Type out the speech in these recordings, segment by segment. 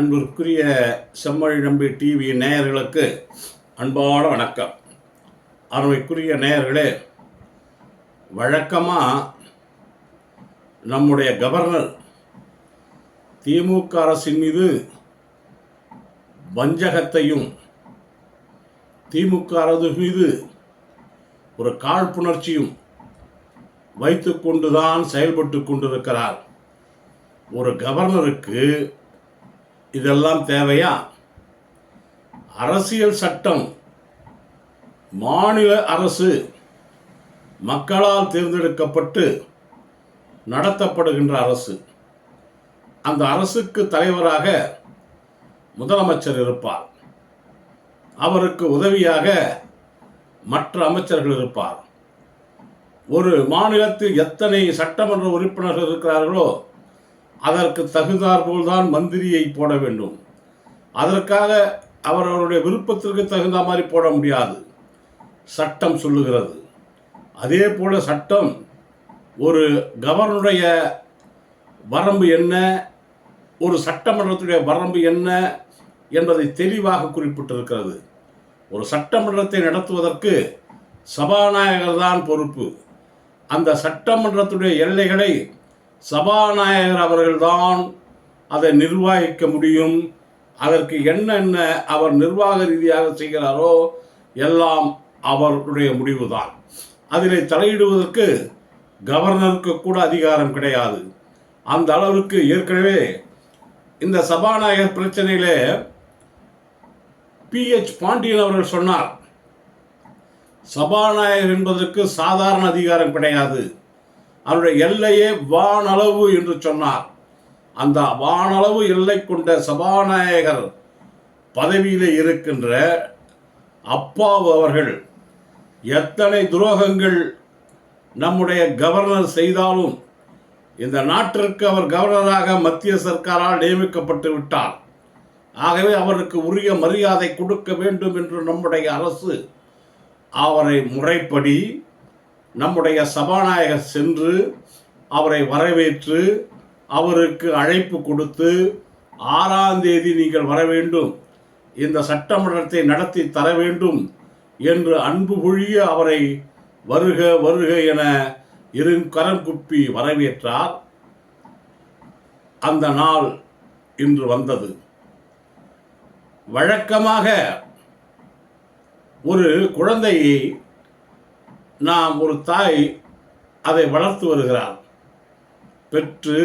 அன்பிற்குரிய செம்மொழி நம்பி டிவி நேயர்களுக்கு அன்பான வணக்கம். அருமைக்குரிய நேயர்களே வழக்கமாக நம்முடைய கவர்னர் திமுக அரசின் மீது வஞ்சகத்தையும் திமுக அரசு மீது ஒரு காழ்ப்புணர்ச்சியும் வைத்துக்கொண்டுதான் செயல்பட்டு கொண்டிருக்கிறார். ஒரு கவர்னருக்கு இதெல்லாம் தேவையா? அரசியல் சட்டம் மாநில அரசு மக்களால் தேர்ந்தெடுக்கப்பட்டு நடத்தப்படுகின்ற அரசு. அந்த அரசுக்கு தலைவராக முதலமைச்சர் இருப்பார். அவருக்கு உதவியாக மற்ற அமைச்சர்கள் இருப்பார். ஒரு மாநிலத்தில் எத்தனை சட்டமன்ற உறுப்பினர்கள் இருக்கிறார்களோ அதற்கு தகுந்தாற்போல்தான் மந்திரியை போட வேண்டும். அதற்காக அவர் அவருடைய விருப்பத்திற்கு தகுந்த மாதிரி போட முடியாது. சட்டம் சொல்லுகிறது. அதே போல சட்டம் ஒரு கவர்னருடைய வரம்பு என்ன ஒரு சட்டமன்றத்துடைய வரம்பு என்ன என்பதை தெளிவாக குறிப்பிட்டிருக்கிறது. ஒரு சட்டமன்றத்தை நடத்துவதற்கு சபாநாயகர் தான் பொறுப்பு. அந்த சட்டமன்றத்துடைய எல்லைகளை சபாநாயகர் அவர்கள்தான் அதை நிர்வகிக்க முடியும். அதற்கு என்னென்ன அவர் நிர்வாக ரீதியாக செய்கிறாரோ எல்லாம் அவருடைய முடிவுதான். அதில் தலையிடுவதற்கு கவர்னருக்கு கூட அதிகாரம் கிடையாது. அந்த அளவுக்கு ஏற்கனவே இந்த சபாநாயகர் பிரச்சனையிலே பிஹெச் பாண்டியன் அவர்கள் சொன்னார் சபாநாயகர் என்பதற்கு சாதாரண அதிகாரம் கிடையாது. அவருடைய எல்லையே வானளவு என்று சொன்னார். அந்த வானளவு எல்லை கொண்ட சபாநாயகர் பதவியில் இருக்கின்ற அப்பாவு அவர்கள் எத்தனை துரோகங்கள் நம்முடைய கவர்னர் செய்தாலும் இந்த நாட்டிற்கு அவர் கவர்னராக மத்திய சர்க்காரால் நியமிக்கப்பட்டு விட்டார். ஆகவே அவருக்கு உரிய மரியாதை கொடுக்க வேண்டும் என்று நம்முடைய அரசு அவரை முறைப்படி நம்முடைய சபாநாயகர் சென்று அவரை வரவேற்று அவருக்கு அழைப்பு கொடுத்து ஆறாம் தேதி நீங்கள் வர வேண்டும் இந்த சட்டமன்றத்தை நடத்தி தர வேண்டும் என்று அன்பு பொழிய அவரை வருக வருக என இரு கரம் குப்பி வரவேற்றார். அந்த நாள் இன்று வந்தது. வழக்கமாக ஒரு குழந்தையை நாம் ஒரு தாய் அதை வளர்த்து வருகிறார் பெற்று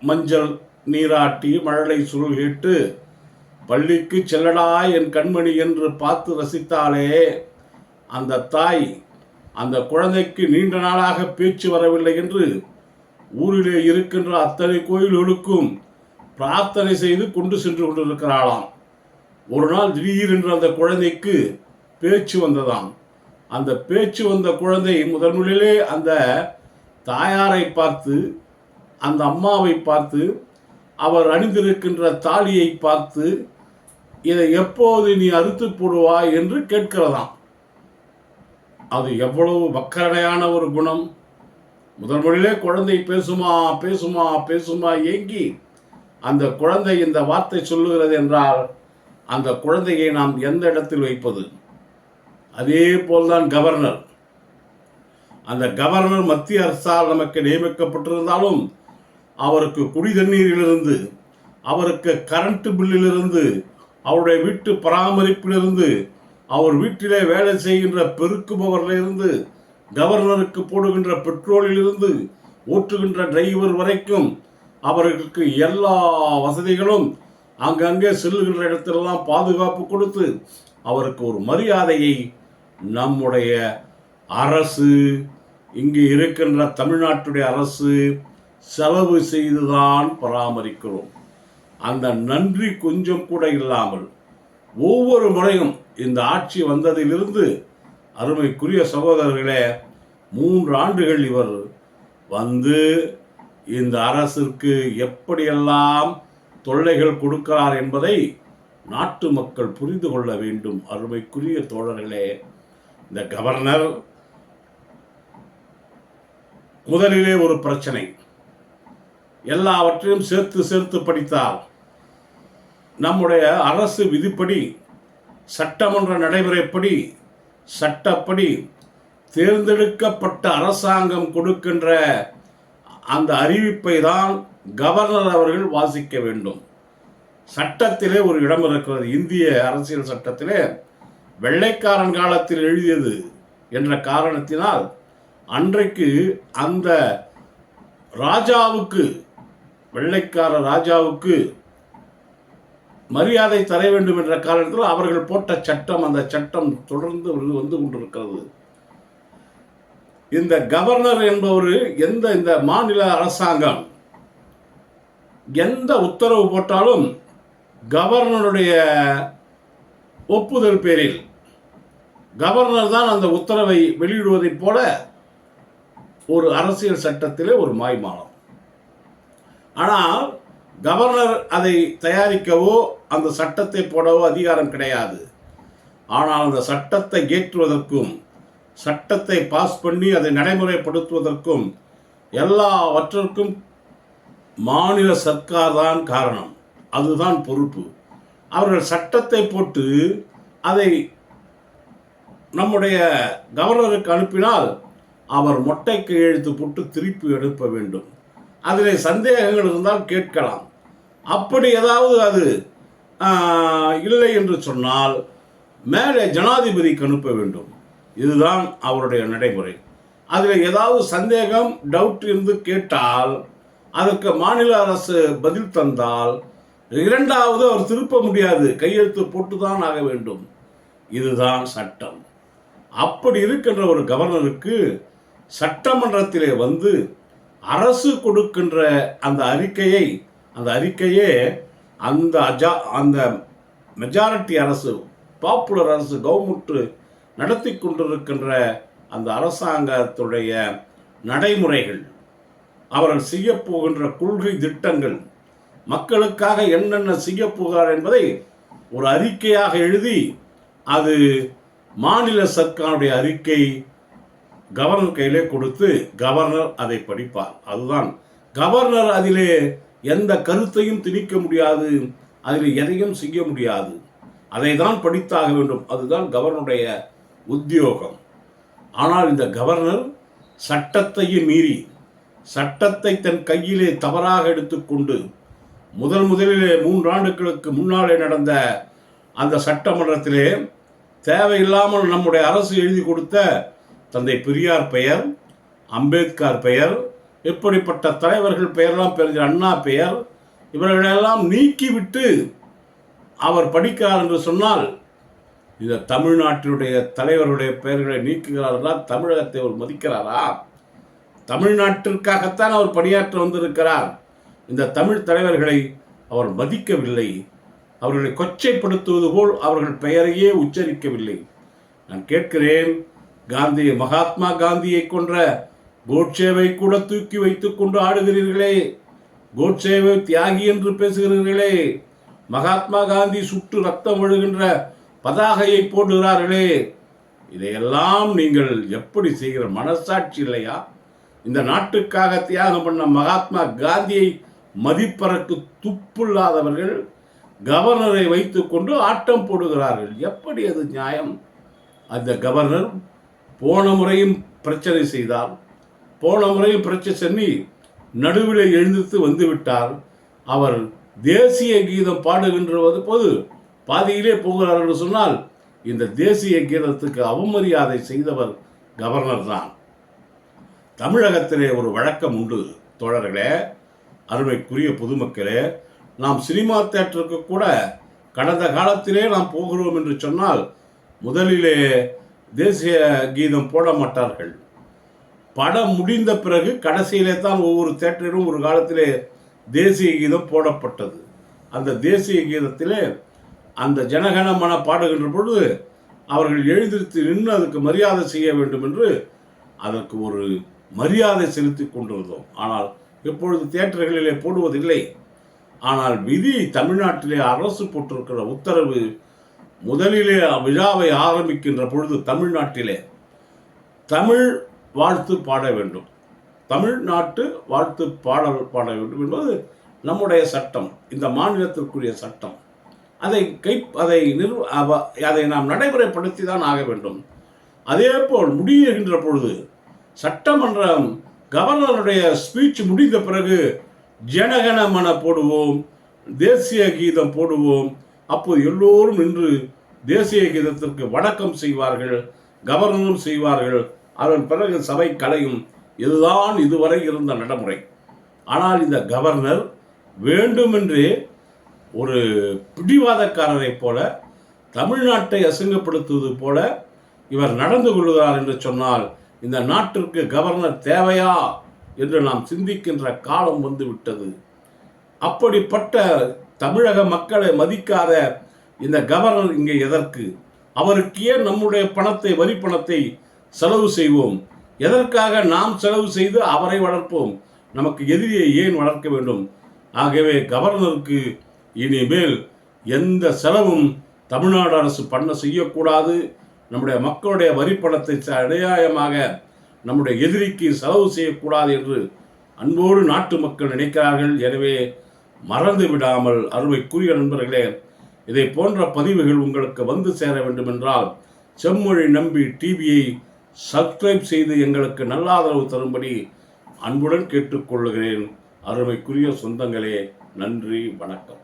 மஞ்சள் நீராட்டி மழலை சுருள் கேட்டு பள்ளிக்கு செல்லடா என் கண்மணி என்று பார்த்து ரசித்தாலே அந்த தாய் அந்த குழந்தைக்கு நீண்ட நாளாக பேச்சு வரவில்லை என்று ஊரிலே இருக்கின்ற அத்தனை கோயில்களுக்கும் பிரார்த்தனை செய்து கொண்டு சென்று கொண்டிருக்கிறாளாம். ஒரு நாள் திடீரென்று அந்த குழந்தைக்கு பேச்சு வந்ததாம். அந்த பேச்சு வந்த குழந்தை முதன் முதலிலே அந்த தாயாரை பார்த்து அந்த அம்மாவை பார்த்து அவர் அணிந்திருக்கின்ற தாலியை பார்த்து இதை எப்போது நீ அறுத்து போடுவாய்? என்று கேட்கிறதாம். அது எவ்வளவு வக்கரடையான ஒரு குணம். முதல் மொழியிலே குழந்தை பேசுமா பேசுமா பேசுமா ஏங்கி அந்த குழந்தை இந்த வார்த்தை சொல்லுகிறது என்றால் அந்த குழந்தையை நாம் எந்த இடத்தில் வைப்பது? அதே போல்தான் கவர்னர். அந்த கவர்னர் மத்திய அரசால் நமக்கு நியமிக்கப்பட்டிருந்தாலும் அவருக்கு குடி தண்ணீரிலிருந்து அவருக்கு கரண்ட் பில்லிலிருந்து அவருடைய வீட்டு பராமரிப்பிலிருந்து அவர் வீட்டிலே வேலை செய்கின்ற பெருக்குபவரிலிருந்து கவர்னருக்கு போடுகின்ற பெட்ரோலிலிருந்து ஓட்டுகின்ற டிரைவர் வரைக்கும் அவர்களுக்கு எல்லா வசதிகளும் அங்கங்கே செல்லுகின்ற இடத்திலெல்லாம் பாதுகாப்பு கொடுத்து அவருக்கு ஒரு மரியாதையை நம்முடைய அரசு இங்கு இருக்கின்ற தமிழ்நாட்டுடைய அரசு செலவு செய்துதான் பராமரிக்கிறோம். அந்த நன்றி கொஞ்சம் கூட இல்லாமல் ஒவ்வொரு முறையும் இந்த ஆட்சி வந்ததிலிருந்து அருமைக்குரிய சகோதரர்களே மூன்று ஆண்டுகள் இவர் வந்து இந்த அரசிற்கு எப்படியெல்லாம் தொல்லைகள் கொடுக்கிறார் என்பதை நாட்டு மக்கள் புரிந்து கொள்ள வேண்டும். அருமைக்குரிய தோழர்களே இந்த கவர்னர் முதலிலே ஒரு பிரச்சனை. எல்லாவற்றையும் சேர்த்து சேர்த்து படித்தால் நம்முடைய அரசு விதிப்படி சட்டமன்ற நடைமுறைப்படி சட்டப்படி தேர்ந்தெடுக்கப்பட்ட அரசாங்கம் கொடுக்கின்ற அந்த அறிவிப்பை தான் கவர்னர் அவர்கள் வாசிக்க வேண்டும். சட்டத்திலே ஒரு இடம் இருக்கிறது. இந்திய அரசியல் சட்டத்திலே வெள்ளைக்காரன் காலத்தில் எழுதியது என்ற காரணத்தினால் அன்றைக்கு அந்த ராஜாவுக்கு வெள்ளைக்கார ராஜாவுக்கு மரியாதை தர வேண்டும் என்ற காரணத்தில் அவர்கள் போட்ட சட்டம் அந்த சட்டம் தொடர்ந்து வந்து- கொண்டிருக்கிறது. இந்த கவர்னர் என்பவர் எந்த இந்த மாநில அரசாங்கம் எந்த உத்தரவு போட்டாலும் கவர்னருடைய ஒப்புதல் பேரில். கவர்னர் தான் அந்த உத்தரவை வெளியிடுவதைப் போல ஒரு அரசியல் சட்டத்திலே ஒரு மாய்மானம். ஆனால் கவர்னர் அதை தயாரிக்கவோ அந்த சட்டத்தை போடவோ அதிகாரம் கிடையாது. ஆனால் அந்த சட்டத்தை ஏற்றுவதற்கும் சட்டத்தை பாஸ் பண்ணி அதை நடைமுறைப்படுத்துவதற்கும் எல்லாவற்றிற்கும் மாநில சர்க்கார் தான் காரணம். அதுதான் பொறுப்பு. அவர்கள் சட்டத்தை போட்டு அதை நம்முடைய கவர்னருக்கு அனுப்பினால் அவர் மொட்டை கையெழுத்து போட்டு திருப்பி எழுப்ப வேண்டும். அதில் சந்தேகங்கள் இருந்தால் கேட்கலாம். அப்படி ஏதாவது அது இல்லை என்று சொன்னால் மேலே ஜனாதிபதிக்கு அனுப்ப வேண்டும். இதுதான் அவருடைய நடைமுறை. அதில் ஏதாவது சந்தேகம் டவுட் இருந்து கேட்டால் அதற்கு மாநில அரசு பதில் தந்தால் இரண்டாவது அவர் திருப்ப முடியாது. கையெழுத்து போட்டு தான் ஆக வேண்டும். இதுதான் சட்டம். அப்படி இருக்கின்ற ஒரு கவர்னருக்கு சட்டமன்றத்திலே வந்து அரசு கொடுக்கின்ற அந்த அறிக்கையை அந்த அறிக்கையே அந்த அஜா அந்த மெஜாரிட்டி அரசு பாப்புலர் அரசு கவர்மெண்ட் நடத்தி கொண்டிருக்கின்ற அந்த அரசாங்கத்துடைய நடைமுறைகள் அவர்கள் செய்யப்போகின்ற கொள்கை திட்டங்கள் மக்களுக்காக என்னென்ன செய்யப் போகிறார் என்பதை ஒரு அறிக்கையாக எழுதி அது மாநில சர்க்காருடைய அறிக்கை கவர்னர் கையிலே கொடுத்து கவர்னர் அதை படிப்பார். அதுதான். கவர்னர் அதிலே எந்த கருத்தையும் திணிக்க முடியாது. அதில் எதையும் செய்ய முடியாது. அதை தான் படித்தாக வேண்டும். அதுதான் கவர்னருடைய உத்தியோகம். ஆனால் இந்த கவர்னர் சட்டத்தையும் மீறி சட்டத்தை தன் கையிலே தவறாக எடுத்துக்கொண்டு முதல் முதலிலே மூன்று ஆண்டுகளுக்கு முன்னாலே நடந்த அந்த சட்டமன்றத்திலே தேவையில்லாமல் நம்முடைய அரசு எழுதி கொடுத்த தந்தை பெரியார் பெயர் அம்பேத்கர் பெயர் இப்படிப்பட்ட தலைவர்கள் பெயரெல்லாம் பெரிய அண்ணா பெயர் இவர்களெல்லாம் நீக்கிவிட்டு அவர் படிக்கிறார் என்று சொன்னால் இந்த தமிழ்நாட்டினுடைய தலைவருடைய பெயர்களை நீக்குகிறார்களா தமிழகத்தை அவர் மதிக்கிறாரா? தமிழ்நாட்டிற்காகத்தான் அவர் பணியாற்ற வந்திருக்கிறார். இந்த தமிழ் தலைவர்களை அவர் மதிக்கவில்லை. அவர்களை கொச்சைப்படுத்துவது போல் அவர்கள் பெயரையே உச்சரிக்கவில்லை. நான் கேட்கிறேன் காந்தி மகாத்மா காந்தியை கொன்ற கோட்சேவை கூட தூக்கி வைத்துக் கொண்டு ஆடுகிறீர்களே. கோட்சேவை தியாகி என்று பேசுகிறீர்களே. மகாத்மா காந்தி சுட்டு ரத்தம் விழுகின்ற பதாகையை போடுகிறார்களே. இதையெல்லாம் நீங்கள் எப்படி செய்கிற மனசாட்சி இல்லையா? இந்த நாட்டுக்காக தியாகம் பண்ண மகாத்மா காந்தியை மதிப்பறக்கு துப்புள்ளாதவர்கள் கவர்னரை வைத்துக்கொண்டு ஆட்டம் போடுகிறார்கள். எப்படி அது நியாயம்? அந்த கவர்னர் போன முறையும் பிரச்சனை செய்தார். போன முறையும் பிரச்சனை சென்னி நடுவில் எழுந்திருத்து வந்துவிட்டார் அவர் தேசிய கீதம் பாடுகின்ற போது பாதியிலே போகிறார் என்று சொன்னால் இந்த தேசிய கீதத்துக்கு அவமரியாதை செய்தவர் கவர்னர் தான் தமிழகத்திலே ஒரு வழக்கம் உண்டு. தோழர்களே அருமைக்குரிய பொதுமக்களே நாம் சினிமா தேட்டருக்கு கூட கடந்த காலத்திலே நாம் போகிறோம் என்று சொன்னால் முதலிலே தேசிய கீதம் போட மாட்டார்கள். படம் முடிந்த பிறகு கடைசியிலே தான் ஒவ்வொரு தேட்டரிலும் ஒரு காலத்திலே தேசிய கீதம் போடப்பட்டது. அந்த தேசிய கீதத்திலே அந்த ஜனகணமன பாடுகின்ற பொழுது அவர்கள் எழுந்திருத்து நின்று அதுக்கு மரியாதை செய்ய வேண்டும் என்று அதற்கு ஒரு மரியாதை செலுத்தி கொண்டிருந்தோம். ஆனால் இப்பொழுது தியேட்டர்களிலே போடுவதில்லை. ஆனால் விதி தமிழ்நாட்டிலே அரசு போட்டிருக்கிற உத்தரவு முதலிலே விழாவை ஆரம்பிக்கின்ற பொழுது தமிழ்நாட்டிலே தமிழ் வாழ்த்து பாட வேண்டும். தமிழ்நாட்டு வாழ்த்து பாடல் பாட வேண்டும் என்பது நம்முடைய சட்டம் இந்த மாநிலத்திற்குரிய சட்டம். அதை கை அதை நிறு அவ- அதை நாம் நடைமுறைப்படுத்தி தான் ஆக வேண்டும். அதே போல் முடியுகின்ற பொழுது சட்டமன்றம் கவர்னருடைய ஸ்பீச் முடிந்த பிறகு ஜனகணமன போடுவோம் தேசிய கீதம் போடுவோம். அப்போது எல்லோரும் நின்று தேசிய கீதத்திற்கு வணக்கம் செய்வார்கள் கவர்னரும் செய்வார்கள். அதன் பிறகு சபை கலையும். இதுதான் இதுவரை இருந்த நடைமுறை. ஆனால் இந்த கவர்னர் வேண்டுமென்றே ஒரு பிடிவாதக்காரரைப் போல தமிழ்நாட்டை அசிங்கப்படுத்துவது போல இவர் நடந்து கொள்கிறார் என்று சொன்னால் இந்த நாட்டிற்கு கவர்னர் தேவையா என்று நாம் சிந்திக்கின்ற காலம் வந்து விட்டது அப்படிப்பட்ட தமிழக மக்களை மதிக்காத இந்த கவர்னர் இங்கே எதற்கு? அவருக்கு ஏன் நம்முடைய பணத்தை வரி பணத்தை செலவு செய்வோம்? எதற்காக நாம் செலவு செய்து அவரை வளர்ப்போம்? நமக்கு எதிரியை ஏன் வளர்க்க வேண்டும்? ஆகவே கவர்னருக்கு இனிமேல் எந்த செலவும் தமிழ்நாடு அரசு பண்ண செய்யக்கூடாது. நம்முடைய மக்களுடைய வரிப்பணத்தை அடையாயமாக ச- அநியாயமாக நம்முடைய எதிரிக்கு செலவு செய்யக்கூடாது என்று அன்போடு நாட்டு மக்கள் நினைக்கிறார்கள். எனவே மறந்து விடாமல் அருமைக்குரிய நண்பர்களே இதை போன்ற பதிவுகள் உங்களுக்கு வந்து சேர வேண்டும் என்றால் செம்மொழி நம்பி டிவியை சப்ஸ்கிரைப் செய்து எங்களுக்கு நல்ல ஆதரவு தரும்படி அன்புடன் கேட்டுக்கொள்கிறேன். அருமைக்குரிய சொந்தங்களே நன்றி வணக்கம்.